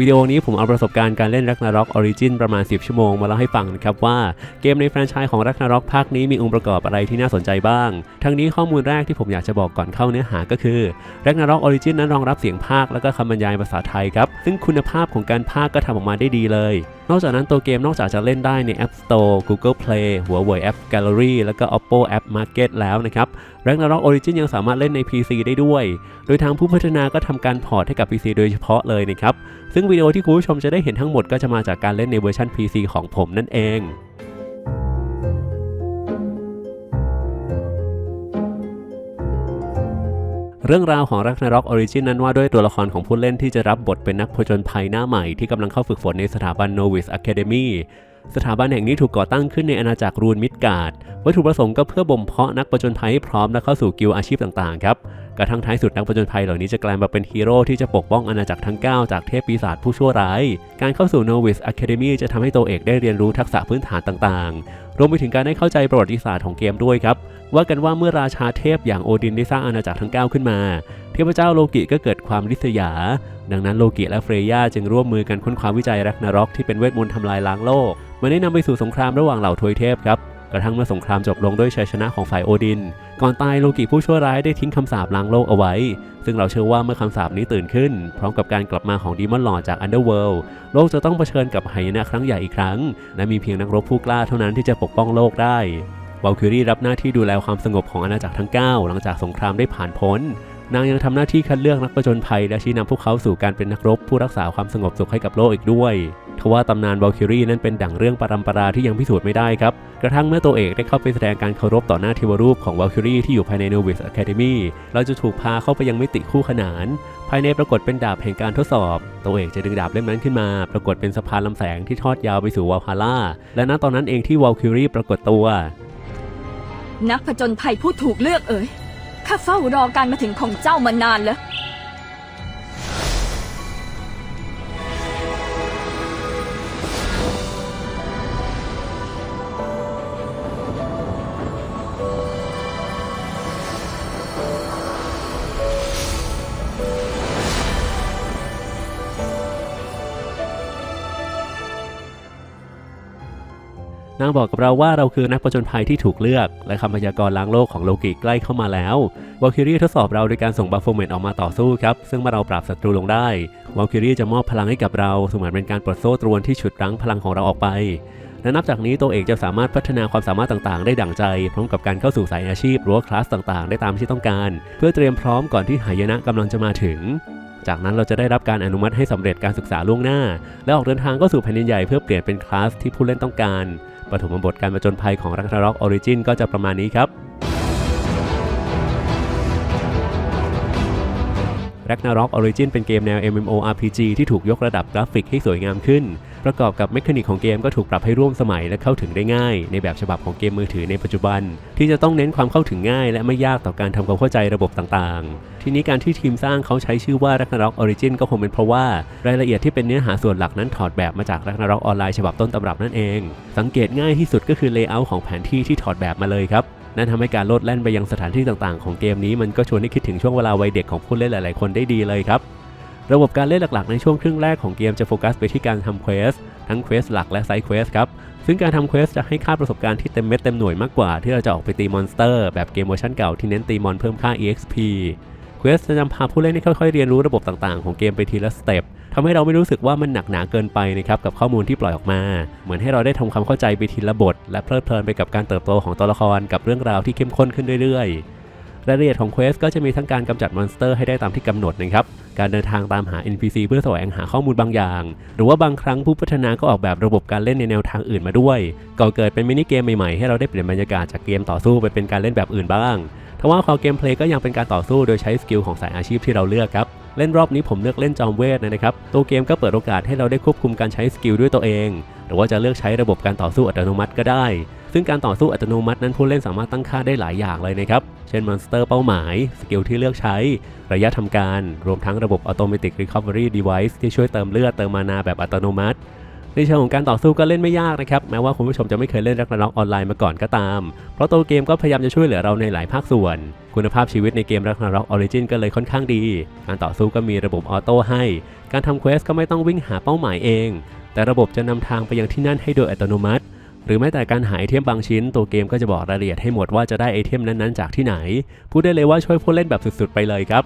วิดีโอนี้ผมเอาประสบการณ์การเล่น Ragnarok Origin ประมาณ 10 ชั่วโมงมาเล่าให้ฟังนะครับว่าเกมในแฟรนไชส์ของ Ragnarok ภาคนี้มีองค์ประกอบอะไรที่น่าสนใจบ้าง ทั้งนี้ข้อมูลแรกที่ผมอยากจะบอกก่อนเข้าเนื้อหาก็คือ Ragnarok Origin นั้นรองรับเสียงภาคและก็คำบรรยายภาษาไทยครับ ซึ่งคุณภาพของการภาคก็ทำออกมาได้ดีเลย นอกจากนั้นตัวเกมนอกจากจะเล่นได้ใน App Store Google Play หัวเว่ย App Gallery แล้วก็ Oppo App Market แล้วนะครับ Ragnarok Origin ยังสามารถเล่นใน PC ได้ด้วย โดยทางผู้พัฒนาก็ทำการพอร์ตให้กับ PC โดยเฉพาะเลยนะครับ ซึ่งวิดีโอที่คุณผู้ชมจะได้เห็นทั้งหมดก็จะมาจากการเล่นในเวอร์ชัน PC ของผมนั่นเองเรื่องราวของรักนร็อกออริจินั้นว่าด้วยตัวละครของผู้เล่นที่จะรับบทเป็นนักผจญภัยหน้าใหม่ที่กำลังเข้าฝึกฝนในสถาบัน Novice Academy สถาบันแห่งนี้ถูกก่อตั้งขึ้นในอาณาจักรรูนมิดการ์ด วัตถุประสงค์ก็เพื่อบ่มเพาะนักผจญภัยให้พร้อมและเข้าสู่กิลอาชีพต่างๆครับกระทั่งท้ายสุดนักผจญภัยเหล่านี้จะกลายมาเป็นฮีโร่ที่จะปกป้องอาณาจักรทั้ง 9 จากเทพปีศาจผู้ชั่วร้าย การเข้าสู่ Novice Academy จะทำให้ตัวเอกได้เรียนรู้ทักษะพื้นฐานต่างๆ รวมไปถึงการได้เข้าใจประวัติศาสตร์ของเกมด้วยครับ ว่ากันว่าเมื่อราชาเทพอย่างโอดินได้สร้างอาณาจักรทั้ง 9 ขึ้นมา เทพเจ้าโลกิก็เกิดความริษยา ดังนั้นโลกิและเฟรย่าจึงร่วมมือกันค้นคว้าวิจัยแร็กนารอกที่เป็นเวทมนต์ทำลายล้างโลก มันได้นำไปสู่สงครามระหว่างเหล่าทวยเทพครับกระทั่งเมื่อสงครามจบลงด้วยชัยชนะของฝ่ายโอดิน ก่อนตายโลกิผู้ชั่วร้ายได้ทิ้งคำสาปล้างโลกเอาไว้ ซึ่งเราเชื่อว่าเมื่อคำสาปนี้ตื่นขึ้น พร้อมกับการกลับมาของดีมอนลอจากอันเดอร์เวิลด์โลกจะต้องเผชิญกับหายนะครั้งใหญ่อีกครั้ง และมีเพียงนักรบผู้กล้าเท่านั้นที่จะปกป้องโลกได้วอลคิรีรับหน้าที่ดูแลความสงบของอาณาจักรทั้ง 9 หลังจากสงครามได้ผ่านพ้น นางยังทำหน้าที่คัดเลือกนักผจญภัย และชี้นำพวกเขาสู่การเป็นนักรบ ผู้รักษาความสงบสุขให้กับโลกอีกด้วยทว่าตำนานวอลคิรีนั้นเป็นดั่งเรื่องปรำปราที่ยังพิสูจน์ไม่ได้ครับ กระทั่งเมื่อตัวเอกได้เข้าไปแสดงการเคารพต่อหน้าเทวรูปของวอลคิรีที่อยู่ภายใน Novice Academy เราจะถูกพาเข้าไปยังมิติคู่ขนาน ภายในปรากฏเป็นดาบแห่งการทดสอบ ตัวเอกจะดึงดาบเล่มนั้นขึ้นมา ปรากฏเป็นสะพานลำแสงที่ทอดยาวไปสู่วาลฮาร่าและณตอนนั้นเองที่วอลคิรีปรากฏตัว นักผจญภัยผู้ถูกเลือกเอ๋ย ข้าเฝ้ารอการมาถึงของเจ้ามานานแล้วางบอกกับเราว่าเราคือนักผจญภัยที่ถูกเลือก และคำพยากรณ์ล้างโลกของโลกิใกล้เข้ามาแล้ววอลคิรีทดสอบเราโดยการส่งบัฟโฟเมตออกมาต่อสู้ครับซึ่งเมื่อเราปราบศัตรูลงได้วอลคิรีจะมอบพลังให้กับเราเสมือนเป็นการปลดโซ่ตรวนที่ฉุดรั้งพลังของเราออกไปและนับจากนี้ตัวเอกจะสามารถพัฒนาความสามารถต่างๆ ได้ดั่งใจ พร้อมกับการเข้าสู่สายอาชีพหรือว่าคลาสต่างๆ ได้ตามที่ต้องการ เพื่อเตรียมพร้อมก่อนที่หายนะกำลังจะมาถึง จากนั้นเราจะได้รับการอนุมัติให้สำเร็จการศึกษาล่วงหน้า และออกเดินทางก็สู่แผ่นดินใหญ่เพื่อเปลี่ยนเป็นคลาสที่ผู้เล่นต้องการ ปฐมบทการประจนภัยของรักนาร็อกออริจินก็จะประมาณนี้ครับรักนาร็อกออริจินเป็นเกมแนว MMORPG ที่ถูกยกระดับกราฟิกให้สวยงามขึ้น ประกอบกับเมคานิกของเกมก็ถูกปรับให้ร่วมสมัยและเข้าถึงได้ง่าย ในแบบฉบับของเกมมือถือในปัจจุบัน ที่จะต้องเน้นความเข้าถึงง่าย และไม่ยากต่อการทำความเข้าใจระบบต่างๆ ทีนี้การที่ทีมสร้างเขาใช้ชื่อว่า Ragnarok Origin ก็คงเป็นเพราะว่ารายละเอียดที่เป็นเนื้อหาส่วนหลักนั้นถอดแบบมาจาก Ragnarok ออนไลน์ฉบับต้นตำรับนั่นเอง สังเกตง่ายที่สุดก็คือเลเยอร์ของแผนที่ที่ถอดแบบมาเลยครับนั่นทำให้การโลดแล่นไปยังสถานที่ต่างๆ ของเกมนี้มันก็ชวนให้คิดถึงช่วงเวลาวัยเด็กของผู้เล่นหลายๆ คนได้ดีเลยครับ ระบบการเล่นหลักๆ ในช่วงครึ่งแรกของเกมจะโฟกัสไปที่การทำเควสทั้งเควสหลักและไซด์เควสครับ ซึ่งการทำเควสจะให้ค่าประสบการณ์ที่เต็มเม็ดเต็มหน่วยมากกว่า ที่เราจะออกไปตีมอนสเตอร์แบบเกมเวอร์ชันเก่าที่เน้นตีมอนเพิ่มค่า EXP เควสจะนำพาผู้เล่นให้ค่อยๆเรียนรู้ระบบต่างๆ ของเกมไปทีละสเต็ปทำให้เราไม่รู้สึกว่ามันหนักหนาเกินไปนะครับกับข้อมูลที่ปล่อยออกมา เหมือนให้เราได้ทำความเข้าใจไปทีละบท และเพลิดเพลินไปกับการเติบโตของตัวละครกับเรื่องราวที่เข้มข้นขึ้นเรื่อยๆ รายละเอียดของเควสก็จะมีทั้งการกำจัดมอนสเตอร์ให้ได้ตามที่กำหนดนะครับ การเดินทางตามหา NPC เพื่อแสวงหาข้อมูลบางอย่าง หรือว่าบางครั้งผู้พัฒนาก็ออกแบบระบบการเล่นในแนวทางอื่นมาด้วย ก่อเกิดเป็นมินิเกมใหม่ๆให้เราได้เปลี่ยนบรรยากาศจากเกมต่อสู้ไปเป็นการเล่นแบบอื่นบ้างทว่าคอเกมเพลย์ก็ยังเป็นการต่อสู้โดยใช้สกิลของสายอาชีพที่เราเลือกครับเล่นรอบนี้ผมเลือกเล่นจอมเวทนะครับ ตัวเกมก็เปิดโอกาสให้เราได้ควบคุมการใช้สกิลด้วยตัวเอง หรือว่าจะเลือกใช้ระบบการต่อสู้อัตโนมัติก็ได้ ซึ่งการต่อสู้อัตโนมัตินั้นผู้เล่นสามารถตั้งค่าได้หลายอย่างเลยนะครับ เช่นมอนสเตอร์เป้าหมาย สกิลที่เลือกใช้ ระยะทำการ รวมทั้งระบบ Automatic Recovery Device ที่ช่วยเติมเลือดเติมมานาแบบอัตโนมัติในเชิงของการต่อสู้ก็เล่นไม่ยากนะครับ แม้ว่าคุณผู้ชมจะไม่เคยเล่นรักนาร็อกออนไลน์มาก่อนก็ตาม เพราะตัวเกมก็พยายามจะช่วยเหลือเราในหลายภาคส่วน คุณภาพชีวิตในเกมรักนาร็อกออริจินก็เลยค่อนข้างดี การต่อสู้ก็มีระบบออโต้ให้ การทำเควสก็ไม่ต้องวิ่งหาเป้าหมายเอง แต่ระบบจะนำทางไปยังที่นั่นให้โดยอัตโนมัติ หรือแม้แต่การหาไอเทมบางชิ้น ตัวเกมก็จะบอกรายละเอียดให้หมดว่าจะได้ไอเทมนั้นๆจากที่ไหน พูดได้เลยว่าช่วยผู้เล่นแบบสุดๆไปเลยครับ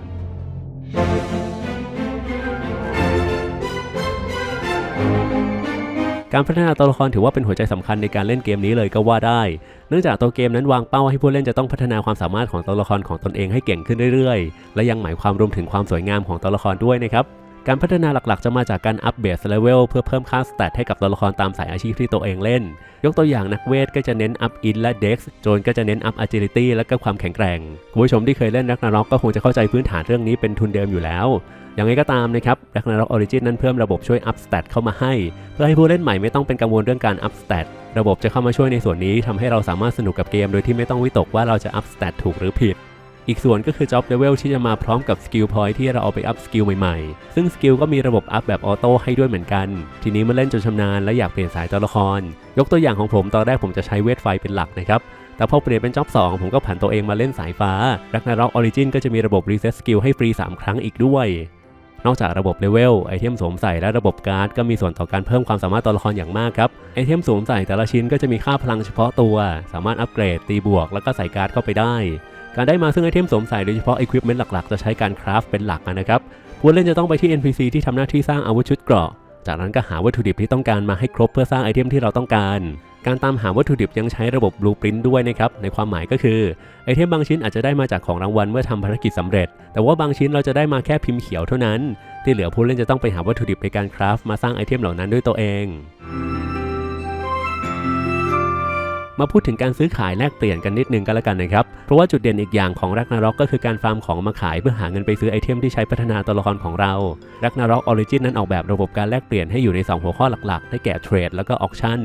การพัฒนาตัวละครถือว่าเป็นหัวใจสำคัญในการเล่นเกมนี้เลยก็ว่าได้ เนื่องจากตัวเกมนั้นวางเป้าให้ผู้เล่นจะต้องพัฒนาความสามารถของตัวละครของตนเองให้เก่งขึ้นเรื่อยๆ และยังหมายความรวมถึงความสวยงามของตัวละครด้วยนะครับ การพัฒนาหลักๆ จะมาจากการอัปเบสเลเวลเพื่อเพิ่มค่าสเตตให้กับตัวละครตามสายอาชีพที่ตัวเองเล่น ยกตัวอย่างนักเวทก็จะเน้นอัพอินและเด็กซ์โจนก็จะเน้นอัพ agility และก็ความแข็งแกร่งคุณผู้ชมที่เคยเล่นรักนาร็อกก็คงจะเข้าใจพื้นฐานเรื่องนี้เป็นทุนเดิมอยู่แล้วอย่างไรก็ตามนะครับรักนาร็อกออริจินนั้นเพิ่มระบบช่วยอัพสเตตเข้ามาให้ เพื่อให้ผู้เล่นใหม่ไม่ต้องเป็นกังวลเรื่องการอัพสเตตระบบจะเข้ามาช่วยในส่วนนี้ทำให้เราสามารถสนุกกับเกม โดยที่ไม่ต้องวิตกว่าเราจะอัพสเตตถูกหรือผิด อีกส่วนก็คือ Job Level ที่จะมาพร้อมกับสกิลพอยที่เราเอาไปอัพสกิลใหม่ๆ ซึ่งสกิลก็มีระบบอัพแบบออโต้ให้ด้วยเหมือนกัน ทีนี้มื่อเล่นจนชำนาญและอยากเปลี่ยนสายตัวละคร ยกตัวอย่างของผมตอนแรกผมจะใช้เวทไฟเป็นหลักนะครับแต่พอเปลี่ยนเป็นจ็อบ2ผมก็ผันตัวเองมาเล่นสายฟ้า Ragnarok Origin ก็จะมีระบบรีเซ็ตสกิลให้ฟรี 3 ครั้งอีกด้วย นอกจากระบบเลเวลไอเทมสวมใส่และระบบการ์ดก็มีส่วนต่อการเพิ่มความสามารถตัวละครอย่างมากครับไอเทมสวมใส่แต่ละชิ้นก็จะมีค่าพลังเฉพาะตัว สามารถอัปเกรดตีบวก แล้วก็ใส่การ์ดเข้าไปได้ การได้มาซึ่งไอเทมสวมใส่โดยเฉพาะ Equipment หลักๆ จะใช้การคราฟเป็นหลักนะครับผู้เล่นจะต้องไปที่ NPC ที่ทำหน้าที่สร้างอาวุธชุดเกราะ จากนั้นก็หาวัตถุดิบที่ต้องการมาให้ครบเพื่อสร้างไอเทมที่เราต้องการการตามหาวัตถุดิบยังใช้ระบบ Blueprint ด้วยนะครับ ในความหมายก็คือไอเทมบางชิ้นอาจจะได้มาจากของรางวัลเมื่อทำภารกิจสำเร็จ แต่ว่าบางชิ้นเราจะได้มาแค่พิมพ์เขียวเท่านั้น ที่เหลือผู้เล่นจะต้องไปหาวัตถุดิบในการคราฟมาสร้างไอเทมเหล่านั้นด้วยตัวเอง มาพูดถึงการซื้อขายแลกเปลี่ยนกันนิดนึงก็แล้วกันนะครับ เพราะว่าจุดเด่นอีกอย่างของรักนาร็อกก็คือการฟาร์มของมาขายเพื่อหาเงินไปซื้อไอเทมที่ใช้พัฒนาตัวละครของเรารักนาร็อกออริจินนั้นออกแบบระบบการแลกเปลี่ยนให้อยู่ใน 2 หัวข้อหลักๆ ได้แก่เทรดแล้วก็ออ t ชั่น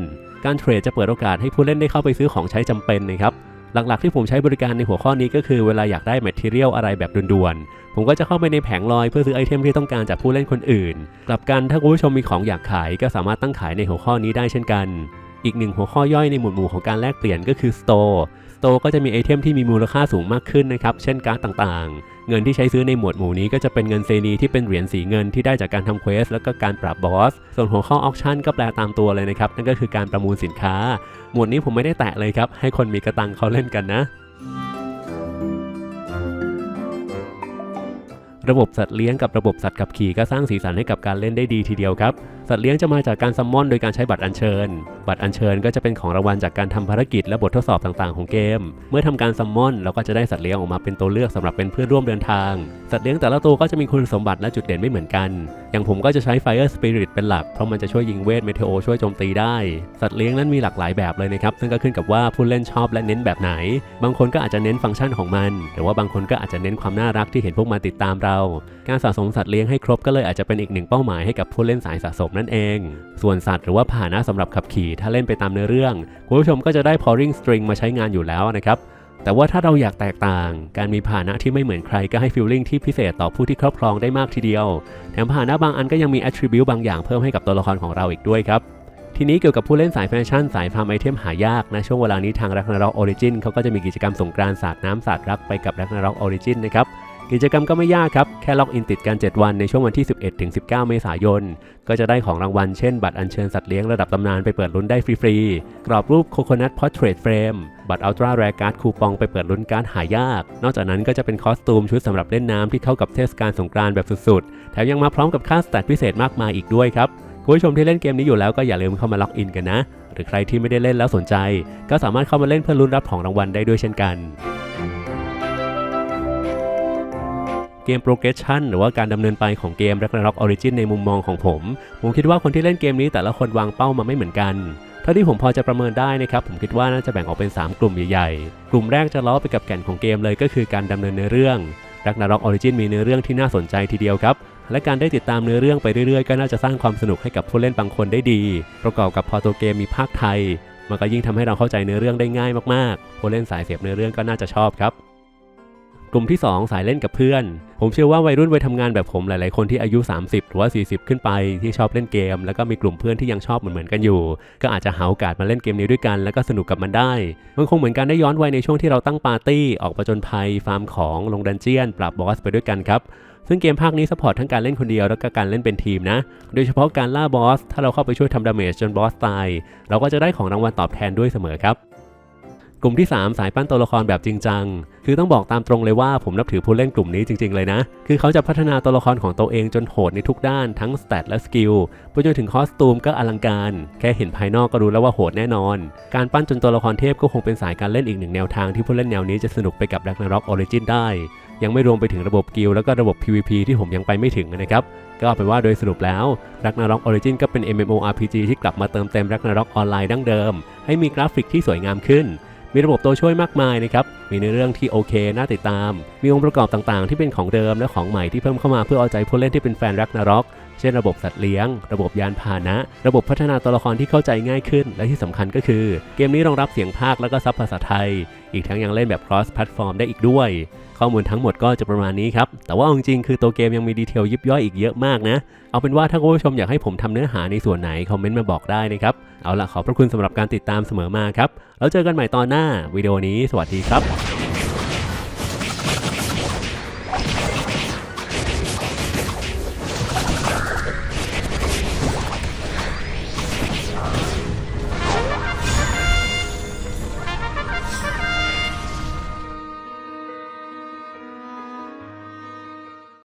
การเทรดจะเปิดโอกาสให้ผู้เล่นได้เข้าไปซื้อของใช้จำเป็นนะครับหลักๆที่ผมใช้บริการในหัวข้อนี้ก็คือเวลาอยากได้แมทเทียลอะไรแบบด่วนๆ ผมก็จะเข้าไปในแผงลอยเพื่อซื้อไอเทมที่ต้องการจากผู้เล่นคนอื่น กลับกันถ้าคุณผู้ชมมีของอยากขายก็สามารถตั้งขายในหัวข้อนี้ได้เช่นกัน อีกหนึ่งหัวข้อย่อยในหมวดหมู่ของการแลกเปลี่ยนก็คือ Store Store ก็จะมีไอเทมที่มีมูลค่าสูงมากขึ้นนะครับ เช่นการ์ดต่างๆ เงินที่ใช้ซื้อในหมวดหมู่นี้ก็จะเป็นเงินเซนีที่เป็นเหรียญสีเงินที่ได้จากการทำเควสแล้วก็การปรับบอส ส่วนหัวข้อออ t ชั่นก็แปลตามตัวเลยนะครับ นั่นก็คือการประมูลสินค้า หมวดนี้ผมไม่ได้แตะเลยครับ ให้คนมีกระตังเขาเล่นกันนะระบบสัตว์เลี้ยงกับระบบสัตว์ขับขี่ก็สร้างสีสันให้กับการเล่นได้ดีทีเดียวครับสัตว์เลี้ยงจะมาจากการซัมมอนโดยการใช้บัตรอัญเชิญ บัตรอัญเชิญก็จะเป็นของรางวัลจากการทำภารกิจและบททดสอบต่างๆของเกม เมื่อทำการซัมมอนเราก็จะได้สัตว์เลี้ยงออกมาเป็นตัวเลือกสำหรับเป็นเพื่อนร่วมเดินทาง สัตว์เลี้ยงแต่ละตัวก็จะมีคุณสมบัติและจุดเด่นไม่เหมือนกัน อย่างผมก็จะใช้ Fire Spirit เป็นหลัก เพราะมันจะช่วยยิงเวทเมเทโอช่วยโจมตีได้ สัตว์เลี้ยงนั้นมีหลากหลายแบบเลยนะครับ ซึ่งก็ขึ้นกับว่าผู้เล่นชอบและเน้นแบบไหน บางคนก็อาจจะเน้นฟังก์ชันของมัน หรือว่าบางคนก็อาจจะเน้นความน่ารักที่เห็นพวกมันติดตามเรา การสะสมสัตว์เลี้ยงให้ครบก็เลยอาจจะเป็นอีกหนึ่งเป้าหมายให้กับผู้เล่นสายสะสมนั่นเอง ส่วนสัตว์หรือว่าพาหนะสำหรับขับขี่ถ้าเล่นไปตามเนื้อเรื่อง คุณผู้ชมก็จะได้ Pouring String มาใช้งานอยู่แล้วนะครับแต่ว่าถ้าเราอยากแตกต่าง การมีพานะที่ไม่เหมือนใครก็ให้ฟีลลิ่งที่พิเศษต่อผู้ที่ครอบครองได้มากทีเดียว แถมพานะบางอันก็ยังมี attribute บางอย่างเพิ่มให้กับตัวละครของเราอีกด้วยครับ ทีนี้เกี่ยวกับผู้เล่นสายแฟชั่นสายฟาร์มไอเทมหายากนะ ช่วงเวลานี้ทาง Ragnarok Origin เขาก็จะมีกิจกรรมสงกรานต์สาดน้ำสาดรักไปกับ Ragnarok Origin นะครับ กิจกรรมก็ไม่ยากครับ แค่ล็อกอินติดกัน 7 วันในช่วงวันที่ 11ถึง19 เมษายน ก็จะได้ของรางวัลเช่น บัตรอัญเชิญสัตว์เลี้ยงระดับตำนานไปเปิดลุ้นได้ฟรีๆ กรอบรูปโคโคนัทพอ r เทรดเฟรม บัตรอัลตร้าแรการ์ดคูปองไปเปิดลุ้นการ์ดหายาก นอกจากนั้นก็จะเป็นคอสตูมชุดสำหรับเล่นน้ำที่เข้ากับเทศกาลสงกรานต์แบบสุดๆ แถมยังมาพร้อมกับค่าสแตทพิเศษมากมายอีกด้วยครับคุณผู้ชมที่เล่นเกมนี้อยู่แล้วก็อย่าลืมเข้ามาล็อกอินกันนะ หรือใครที่ไม่ได้เล่นแล้วสนใจ ก็สามารถเข้ามาเล่นเพื่อลุ้นรับของรางวัลได้ด้วยเช่นกัน เกม progression หรือว่าการดำเนินไปของเกม Ragnarok Origin ในมุมมองของผม ผมคิดว่าคนที่เล่นเกมนี้แต่ละคนวางเป้ามาไม่เหมือนกันเท่าที่ผมพอจะประเมินได้นะครับ ผมคิดว่าน่าจะแบ่งออกเป็น 3 กลุ่มใหญ่ๆ กลุ่มแรกจะล้อไปกับแก่นของเกมเลยก็คือการดำเนินเนื้อเรื่อง Ragnarok Origin มีเนื้อเรื่องที่น่าสนใจทีเดียวครับ และการได้ติดตามเนื้อเรื่องไปเรื่อยๆ ก็น่าจะสร้างความสนุกให้กับผู้เล่นบางคนได้ดี ประกอบกับพอตัวเกมมีภาคไทย มันก็ยิ่งทำให้เราเข้าใจเนื้อเรื่องได้ง่ายมากๆ ผู้เล่นสายเสียบเนื้อเรื่องก็น่าจะชอบครับ กลุ่มที่ 2 สายเล่นกับเพื่อน ผมเชื่อว่าวัยรุ่นวัยทำงานแบบผมหลายๆคนที่อายุ 30 หรือว่า 40 ขึ้นไปที่ชอบเล่นเกม แล้วก็มีกลุ่มเพื่อนที่ยังชอบเหมือนๆกันอยู่ ก็อาจจะหาโอกาสมาเล่นเกมนี้ด้วยกัน แล้วก็สนุกกับมันได้มันคงเหมือนการได้ย้อนวัยในช่วงที่เราตั้งปาร์ตี้ออกประจนภัยฟาร์มของลงดันเจียน ปราบบอสไปด้วยกันครับซึ่งเกมภาคนี้สปอร์ตทั้งการเล่นคนเดียวแล้วก็การเล่นเป็นทีมนะ โดยเฉพาะการล่าบอส ถ้าเราเข้าไปช่วยทำดาเมจจนบอสตาย เราก็จะได้ของรางวัลตอบแทนด้วยเสมอครับ กลุ่มที่ 3 สายปั้นตัวละครแบบจริงจัง คือต้องบอกตามตรงเลยว่าผมนับถือผู้เล่นกลุ่มนี้จริง ๆ เลยนะ คือเขาจะพัฒนาตัวละครของตัวเองจนโหดในทุกด้านทั้งสเตตและสกิลไปจนถึงคอสตูมก็อลังการ แค่เห็นภายนอกก็รู้แล้วว่าโหดแน่นอน การปั้นจนตัวละครเทพก็คงเป็นสายการเล่นอีกหนึ่งแนวทางที่ผู้เล่นแนวนี้จะสนุกไปกับ Ragnarok Origin ได้ ยังไม่รวมไปถึงระบบกิลแล้วก็ระบบ PVP ที่ผมยังไปไม่ถึงนะครับก็เอาเป็นว่าโดยสรุปแล้ว Ragnarok Origin ก็เป็น MMORPG ที่กลับมาเติมเต็ม Ragnarok ออนไลน์ดั้งเดิม ให้มีกราฟิกที่สวยงามขึ้น มีระบบตัวช่วยมากมายนะครับมีในเรื่องที่โอเคน่าติดตาม มีองค์ประกอบต่างๆ ที่เป็นของเดิมและของใหม่ที่เพิ่มเข้ามาเพื่อเอาใจผู้เล่นที่เป็นแฟนรักนาร็อก ช่นระบบสัตว์เลี้ยง ระบบยานพาหนะ ระบบพัฒนาตัวละครที่เข้าใจง่ายขึ้น และที่สำคัญก็คือ เกมนี้รองรับเสียงภาคและก็ซับภาษาไทย อีกทั้งยังเล่นแบบ cross platform ได้อีกด้วย ข้อมูลทั้งหมดก็จะประมาณนี้ครับ แต่ว่าจริงๆคือตัวเกมยังมีดีเทลยิบย่อยอีกเยอะมากนะ เอาเป็นว่าถ้าคุณผู้ชมอยากให้ผมทำเนื้อหาในส่วนไหนคอมเมนต์มาบอกได้นะครับเอาล่ะขอบพระคุณสำหรับการติดตามเสมอมาครับแล้วเจอกันใหม่ตอนหน้าวิดีโอนี้ สวัสดีครับ